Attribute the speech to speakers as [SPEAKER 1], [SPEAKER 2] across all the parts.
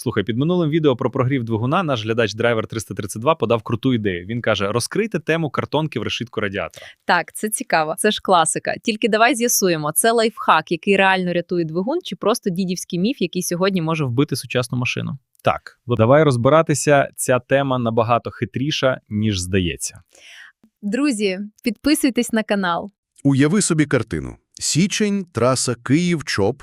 [SPEAKER 1] Слухай, під минулим відео про прогрів двигуна наш глядач драйвер 332 подав круту ідею. Він каже: розкрийте тему картонки в решітку радіатора.
[SPEAKER 2] Так, це цікаво. Це ж класика. Тільки давай з'ясуємо, це лайфхак, який реально рятує двигун, чи просто дідівський міф, який сьогодні може
[SPEAKER 1] вбити сучасну машину. Так, давай розбиратися. Ця тема набагато хитріша, ніж здається.
[SPEAKER 2] Друзі, підписуйтесь на канал.
[SPEAKER 3] Уяви собі картину. Січень, траса Київ-Чоп,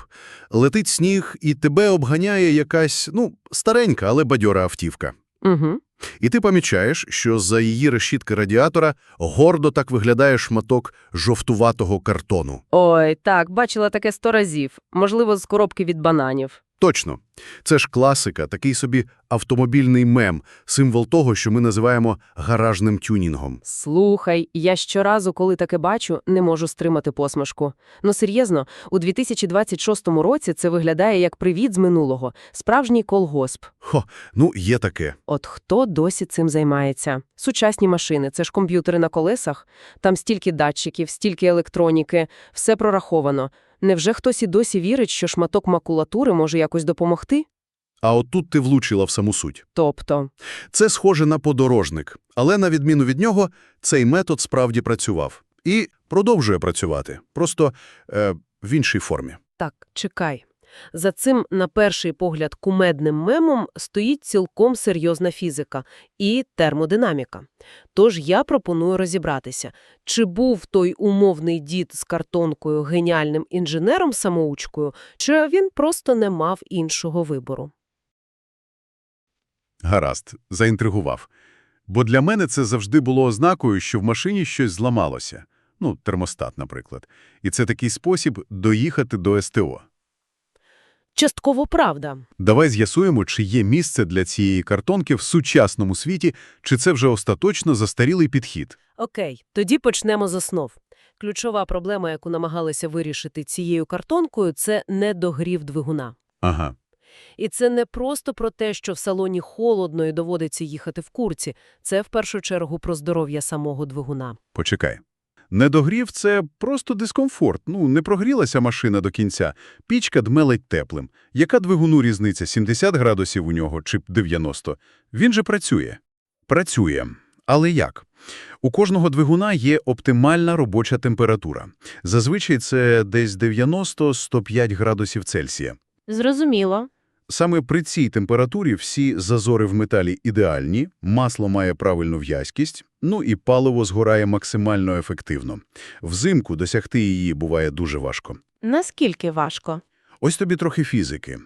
[SPEAKER 3] летить сніг, і тебе обганяє якась, ну, старенька, але бадьора автівка.
[SPEAKER 4] Угу.
[SPEAKER 3] І ти помічаєш, що за її решітки радіатора гордо так виглядає шматок жовтуватого картону.
[SPEAKER 4] Ой, так, бачила таке сто разів. Можливо, з коробки від бананів.
[SPEAKER 3] Точно. Це ж класика, такий собі автомобільний мем, символ того, що ми називаємо гаражним тюнінгом.
[SPEAKER 4] Слухай, я щоразу, коли таке бачу, не можу стримати посмішку. Ну серйозно, у 2026 році це виглядає як привіт з минулого, справжній колгосп.
[SPEAKER 3] Хо, ну є таке.
[SPEAKER 4] От хто досі цим займається? Сучасні машини, це ж комп'ютери на колесах. Там стільки датчиків, стільки електроніки, все прораховано. Невже хтось і досі вірить, що шматок макулатури може якось допомогти?
[SPEAKER 3] А отут ти влучила в саму суть.
[SPEAKER 4] Тобто,
[SPEAKER 3] Це схоже на подорожник, але на відміну від нього, цей метод справді працював. І продовжує працювати, просто е, в іншій формі.
[SPEAKER 4] так, чекай. За цим, на перший погляд, кумедним мемом стоїть цілком серйозна фізика і термодинаміка. Тож я пропоную розібратися, чи був той умовний дід з картонкою геніальним інженером-самоучкою, чи він просто не мав іншого вибору.
[SPEAKER 3] Гаразд, заінтригував. Бо для мене це завжди було ознакою, що в машині щось зламалося. Ну, термостат, наприклад. І це такий спосіб доїхати до СТО.
[SPEAKER 4] Частково правда.
[SPEAKER 3] Давай з'ясуємо, чи є місце для цієї картонки в сучасному світі, чи це вже остаточно застарілий підхід.
[SPEAKER 4] Окей, тоді почнемо з основ. Ключова проблема, яку намагалися вирішити цією картонкою, це недогрів двигуна.
[SPEAKER 3] Ага.
[SPEAKER 4] І це не просто про те, що в салоні холодно і доводиться їхати в курці. Це в першу чергу про здоров'я самого двигуна.
[SPEAKER 3] Почекай. Недогрів – це просто дискомфорт. Ну, не прогрілася машина до кінця. Пічка дмелить теплим. Яка двигуну різниця, 70 градусів у нього чи 90? Він же працює. Працює. Але як? У кожного двигуна є оптимальна робоча температура. Зазвичай це десь 90-105 градусів Цельсія.
[SPEAKER 4] Зрозуміло.
[SPEAKER 3] Саме при цій температурі всі зазори в металі ідеальні, масло має правильну в'язкість, ну і паливо згорає максимально ефективно. Взимку досягти її буває дуже важко.
[SPEAKER 4] Наскільки важко?
[SPEAKER 3] Ось тобі трохи фізики.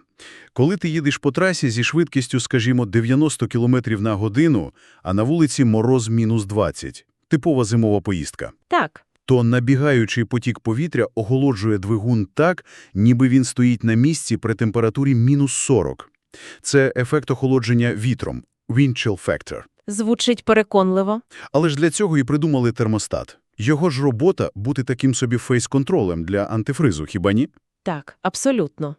[SPEAKER 3] Коли ти їдеш по трасі зі швидкістю, скажімо, 90 км на годину, а на вулиці мороз мінус 20 – типова зимова поїздка,
[SPEAKER 4] Так.
[SPEAKER 3] То набігаючий потік повітря оголоджує двигун так, ніби він стоїть на місці при температурі мінус 40. Це ефект охолодження вітром – wind chill factor.
[SPEAKER 4] Звучить переконливо.
[SPEAKER 3] Але ж для цього і придумали термостат. Його ж робота – бути таким собі фейс-контролем для антифризу, хіба ні?
[SPEAKER 4] Так, абсолютно.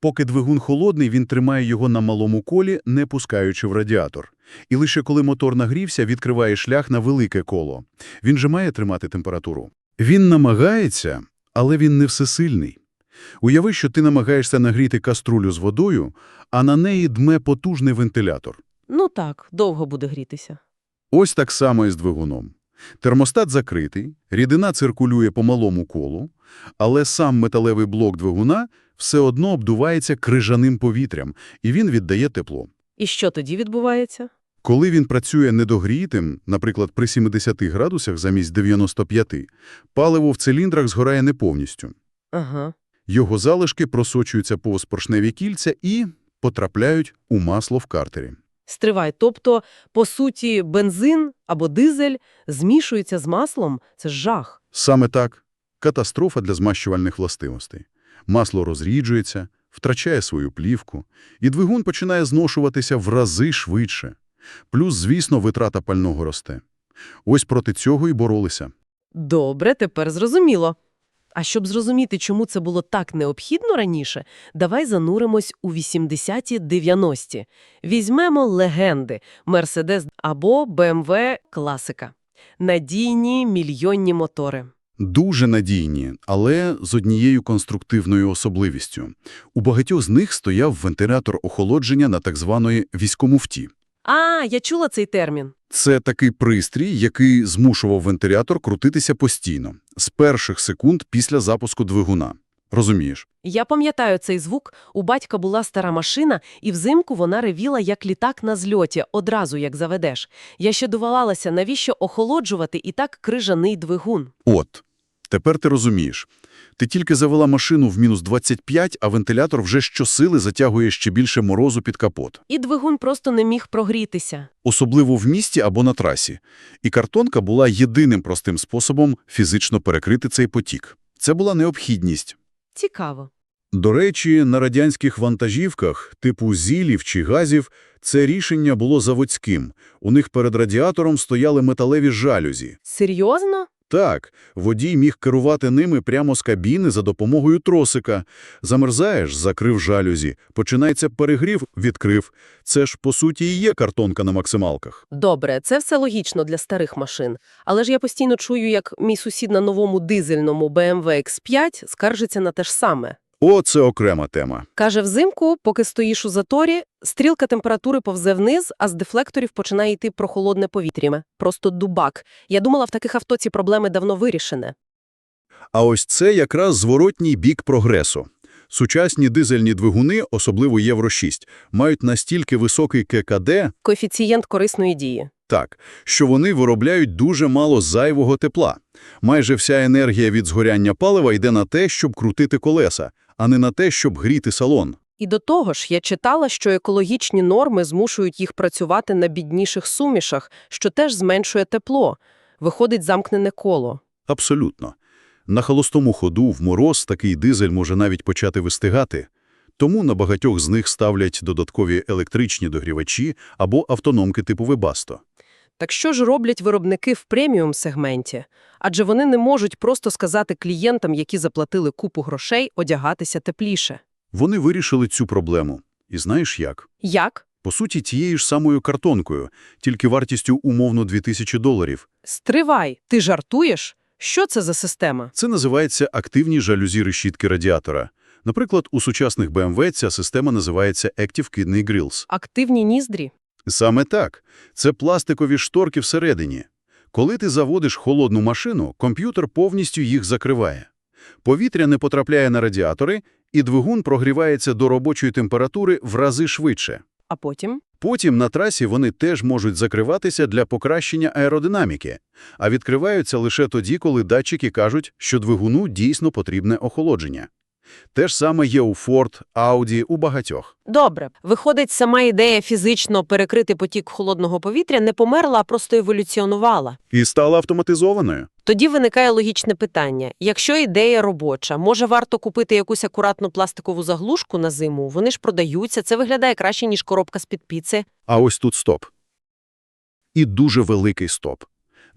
[SPEAKER 3] Поки двигун холодний, він тримає його на малому колі, не пускаючи в радіатор. І лише коли мотор нагрівся, відкриває шлях на велике коло. Він же має тримати температуру. Він намагається, але він не всесильний. Уяви, що ти намагаєшся нагріти каструлю з водою, а на неї дме потужний вентилятор.
[SPEAKER 4] Ну так, довго буде грітися.
[SPEAKER 3] Ось так само і з двигуном. Термостат закритий, рідина циркулює по малому колу, але сам металевий блок двигуна все одно обдувається крижаним повітрям, і він віддає тепло.
[SPEAKER 4] І що тоді відбувається?
[SPEAKER 3] Коли він працює недогрітим, наприклад, при 70 градусах замість 95, паливо в циліндрах згорає не повністю.
[SPEAKER 4] Ага.
[SPEAKER 3] Його залишки просочуються повз поршневі кільця і потрапляють у масло в картері.
[SPEAKER 4] Стривай, тобто, по суті, бензин або дизель змішується з маслом – це ж жах.
[SPEAKER 3] Саме так. Катастрофа для змащувальних властивостей. Масло розріджується, втрачає свою плівку, і двигун починає зношуватися в рази швидше. Плюс, звісно, витрата пального росте. Ось проти цього і боролися.
[SPEAKER 4] Добре, тепер зрозуміло. А щоб зрозуміти, чому це було так необхідно раніше, давай зануримось у 80-ті-90-ті. Візьмемо легенди – Mercedes або BMW класика. Надійні мільйонні мотори.
[SPEAKER 3] Дуже надійні, але з однією конструктивною особливістю. У багатьох з них стояв вентилятор охолодження на так званої військомуфті.
[SPEAKER 4] А, я чула цей термін.
[SPEAKER 3] Це такий пристрій, який змушував вентилятор крутитися постійно, з перших секунд після запуску двигуна. Розумієш?
[SPEAKER 4] Я пам'ятаю цей звук. У батька була стара машина, і взимку вона ревіла, як літак на зльоті, одразу як заведеш. Я ще дувалалася, навіщо охолоджувати і так крижаний двигун.
[SPEAKER 3] От, тепер ти розумієш. Ти тільки завела машину в мінус 25, а вентилятор вже щосили затягує ще більше морозу під капот.
[SPEAKER 4] І двигун просто не міг прогрітися.
[SPEAKER 3] Особливо в місті або на трасі. І картонка була єдиним простим способом фізично перекрити цей потік. Це була необхідність.
[SPEAKER 4] Цікаво.
[SPEAKER 3] До речі, на радянських вантажівках, типу зілів чи газів, це рішення було заводським. У них перед радіатором стояли металеві жалюзі.
[SPEAKER 4] Серйозно?
[SPEAKER 3] Так, водій міг керувати ними прямо з кабіни за допомогою тросика. Замерзаєш – закрив жалюзі. Починається перегрів – відкрив. Це ж, по суті, і є картонка на максималках.
[SPEAKER 4] Добре, це все логічно для старих машин. Але ж я постійно чую, як мій сусід на новому дизельному BMW X5 скаржиться на те ж саме.
[SPEAKER 3] О, це окрема тема.
[SPEAKER 4] Каже, взимку, поки стоїш у заторі, стрілка температури повзе вниз, а з дефлекторів починає йти прохолодне повітря. Просто дубак. Я думала, в таких авто ці проблеми давно вирішені.
[SPEAKER 3] А ось це якраз зворотній бік прогресу. Сучасні дизельні двигуни, особливо Євро-6, мають настільки високий ККД,
[SPEAKER 4] Коефіцієнт корисної дії.
[SPEAKER 3] так, що вони виробляють дуже мало зайвого тепла. Майже вся енергія від згоряння палива йде на те, щоб крутити колеса, а не на те, щоб гріти салон.
[SPEAKER 4] І до того ж, я читала, що екологічні норми змушують їх працювати на бідніших сумішах, що теж зменшує тепло. Виходить замкнене коло.
[SPEAKER 3] Абсолютно. На холостому ходу в мороз такий дизель може навіть почати вистигати. Тому на багатьох з них ставлять додаткові електричні догрівачі або автономки типу Webasto.
[SPEAKER 4] Так що ж роблять виробники в преміум-сегменті? Адже вони не можуть просто сказати клієнтам, які заплатили купу грошей, одягатися тепліше.
[SPEAKER 3] Вони вирішили цю проблему. І знаєш як?
[SPEAKER 4] Як?
[SPEAKER 3] По суті, тією ж самою картонкою, тільки вартістю умовно 2000 доларів.
[SPEAKER 4] Стривай, ти жартуєш? Що це за система?
[SPEAKER 3] Це називається активні жалюзі решітки радіатора. Наприклад, у сучасних BMW ця система називається Active Kidney Grills.
[SPEAKER 4] Активні ніздрі?
[SPEAKER 3] Саме так. Це пластикові шторки всередині. Коли ти заводиш холодну машину, комп'ютер повністю їх закриває. Повітря не потрапляє на радіатори, і двигун прогрівається до робочої температури в рази швидше.
[SPEAKER 4] А потім?
[SPEAKER 3] Потім на трасі вони теж можуть закриватися для покращення аеродинаміки, а відкриваються лише тоді, коли датчики кажуть, що двигуну дійсно потрібне охолодження. Те ж саме є у Ford, Audi, у багатьох.
[SPEAKER 4] Добре. Виходить, сама ідея фізично перекрити потік холодного повітря не померла, а просто еволюціонувала.
[SPEAKER 3] І стала автоматизованою.
[SPEAKER 4] Тоді виникає логічне питання. Якщо ідея робоча, може варто купити якусь акуратну пластикову заглушку на зиму? Вони ж продаються, це виглядає краще, ніж коробка з-під піци.
[SPEAKER 3] А ось тут стоп. І дуже великий стоп.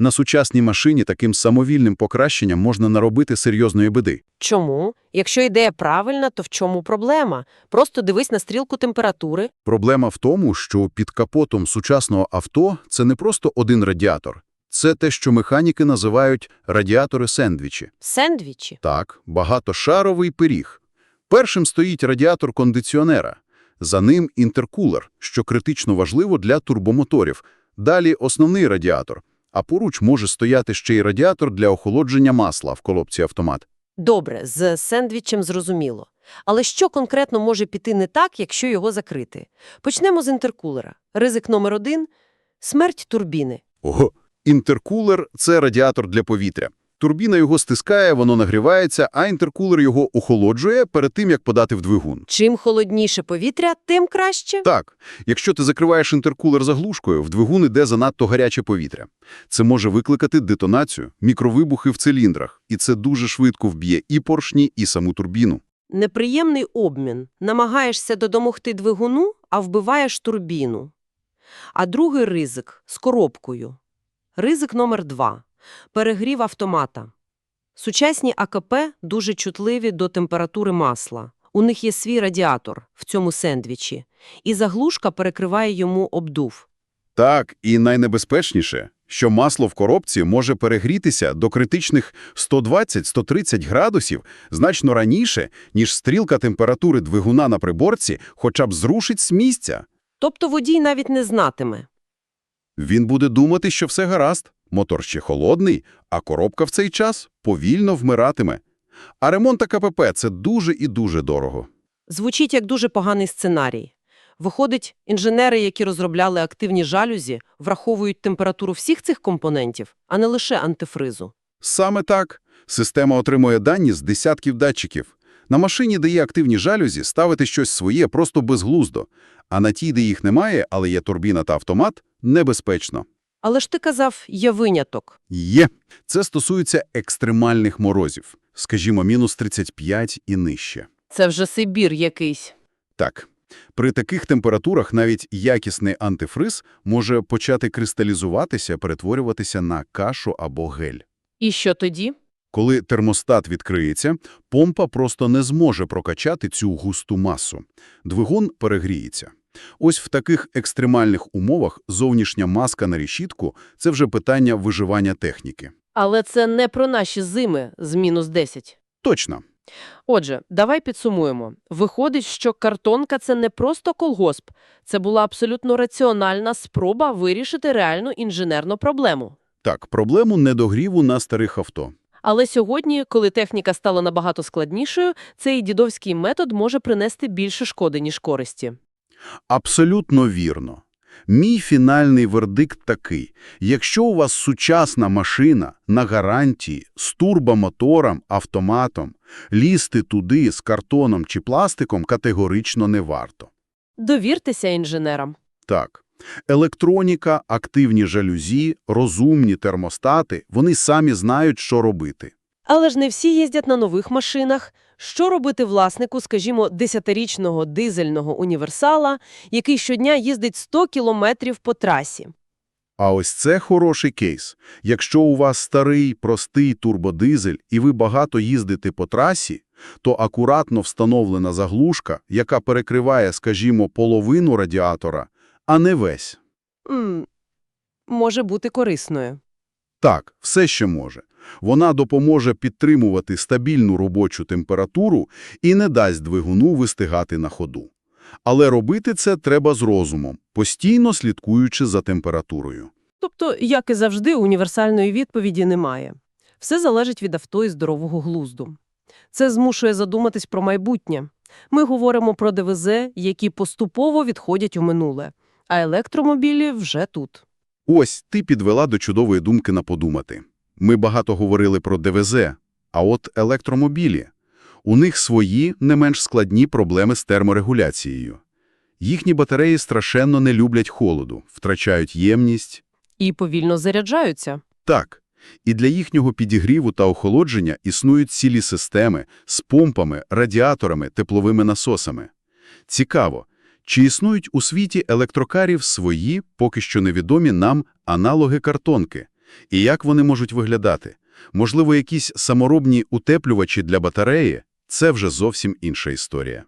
[SPEAKER 3] На сучасній машині таким самовільним покращенням можна наробити серйозної биди.
[SPEAKER 4] Чому? Якщо ідея правильна, то в чому проблема? Просто дивись на стрілку температури.
[SPEAKER 3] Проблема в тому, що під капотом сучасного авто це не просто один радіатор. Це те, що механіки називають радіатори-сендвічі.
[SPEAKER 4] Сендвічі.
[SPEAKER 3] Так, багатошаровий пиріг. Першим стоїть радіатор кондиціонера. За ним інтеркулер, що критично важливо для турбомоторів. Далі основний радіатор. А поруч може стояти ще й радіатор для охолодження масла в колобці автомат.
[SPEAKER 4] Добре, з сендвічем зрозуміло. Але що конкретно може піти не так, якщо його закрити? Почнемо з інтеркулера. Ризик номер один – смерть турбіни.
[SPEAKER 3] Ого, інтеркулер – це радіатор для повітря. Турбіна його стискає, воно нагрівається, а інтеркулер його охолоджує перед тим, як подати в двигун.
[SPEAKER 4] Чим холодніше повітря, тим краще.
[SPEAKER 3] Так, якщо ти закриваєш інтеркулер заглушкою, в двигун іде занадто гаряче повітря. Це може викликати детонацію, мікровибухи в циліндрах, і це дуже швидко вб'є і поршні, і саму турбіну.
[SPEAKER 4] Неприємний обмін. Намагаєшся додомогти двигуну, а вбиваєш турбіну. А другий ризик – з коробкою. Ризик номер два – перегрів автомата. Сучасні АКП дуже чутливі до температури масла. У них є свій радіатор в цьому сендвічі, і заглушка перекриває йому обдув.
[SPEAKER 3] Так, і найнебезпечніше, що масло в коробці може перегрітися до критичних 120-130 градусів значно раніше, ніж стрілка температури двигуна на приборці хоча б зрушить з місця.
[SPEAKER 4] Тобто водій навіть не знатиме.
[SPEAKER 3] Він буде думати, що все гаразд, мотор ще холодний, а коробка в цей час повільно вмиратиме. А ремонт КПП – це дуже і дуже дорого.
[SPEAKER 4] Звучить як дуже поганий сценарій. Виходить, інженери, які розробляли активні жалюзі, враховують температуру всіх цих компонентів, а не лише антифризу.
[SPEAKER 3] Саме так. Система отримує дані з десятків датчиків. На машині, де є активні жалюзі, ставити щось своє просто безглуздо. А на тій, де їх немає, але є турбіна та автомат – небезпечно.
[SPEAKER 4] Але ж ти казав, є виняток.
[SPEAKER 3] Є. Це стосується екстремальних морозів. Скажімо, мінус 35 і нижче.
[SPEAKER 4] Це вже Сибір якийсь.
[SPEAKER 3] Так. При таких температурах навіть якісний антифриз може почати кристалізуватися, перетворюватися на кашу або гель.
[SPEAKER 4] І що тоді?
[SPEAKER 3] Коли термостат відкриється, помпа просто не зможе прокачати цю густу масу. Двигун перегріється. Ось в таких екстремальних умовах зовнішня маска на решітку – це вже питання виживання техніки.
[SPEAKER 4] Але це не про наші зими з мінус 10.
[SPEAKER 3] Точно.
[SPEAKER 4] Отже, давай підсумуємо. Виходить, що картонка – це не просто колгосп. Це була абсолютно раціональна спроба вирішити реальну інженерну проблему.
[SPEAKER 3] Так, проблему недогріву на старих авто.
[SPEAKER 4] Але сьогодні, коли техніка стала набагато складнішою, цей дідовський метод може принести більше шкоди, ніж користі.
[SPEAKER 3] Абсолютно вірно. Мій фінальний вердикт такий. Якщо у вас сучасна машина на гарантії з турбомотором, автоматом, лізти туди з картоном чи пластиком категорично не варто.
[SPEAKER 4] Довіртеся інженерам.
[SPEAKER 3] Так. Електроніка, активні жалюзі, розумні термостати – вони самі знають, що робити.
[SPEAKER 4] Але ж не всі їздять на нових машинах. Що робити власнику, скажімо, десятирічного дизельного універсала, який щодня їздить 100 кілометрів по трасі?
[SPEAKER 3] А ось це хороший кейс. Якщо у вас старий, простий турбодизель і ви багато їздите по трасі, то акуратно встановлена заглушка, яка перекриває, скажімо, половину радіатора, а не весь.
[SPEAKER 4] М може бути корисною.
[SPEAKER 3] Так, все ще може. Вона допоможе підтримувати стабільну робочу температуру і не дасть двигуну вистигати на ходу. Але робити це треба з розумом, постійно слідкуючи за температурою.
[SPEAKER 4] Тобто, як і завжди, універсальної відповіді немає. Все залежить від авто і здорового глузду. Це змушує задуматись про майбутнє. Ми говоримо про ДВЗ, які поступово відходять у минуле, а електромобілі вже тут.
[SPEAKER 3] Ось ти підвела до чудової думки на подумати. Ми багато говорили про ДВЗ, а от електромобілі. У них свої, не менш складні проблеми з терморегуляцією. Їхні батареї страшенно не люблять холоду, втрачають ємність.
[SPEAKER 4] І повільно заряджаються.
[SPEAKER 3] Так, і для їхнього підігріву та охолодження існують цілі системи з помпами, радіаторами, тепловими насосами. Цікаво, чи існують у світі електрокарів свої, поки що невідомі нам, аналоги картонки? І як вони можуть виглядати? Можливо, якісь саморобні утеплювачі для батареї? Це вже зовсім інша історія.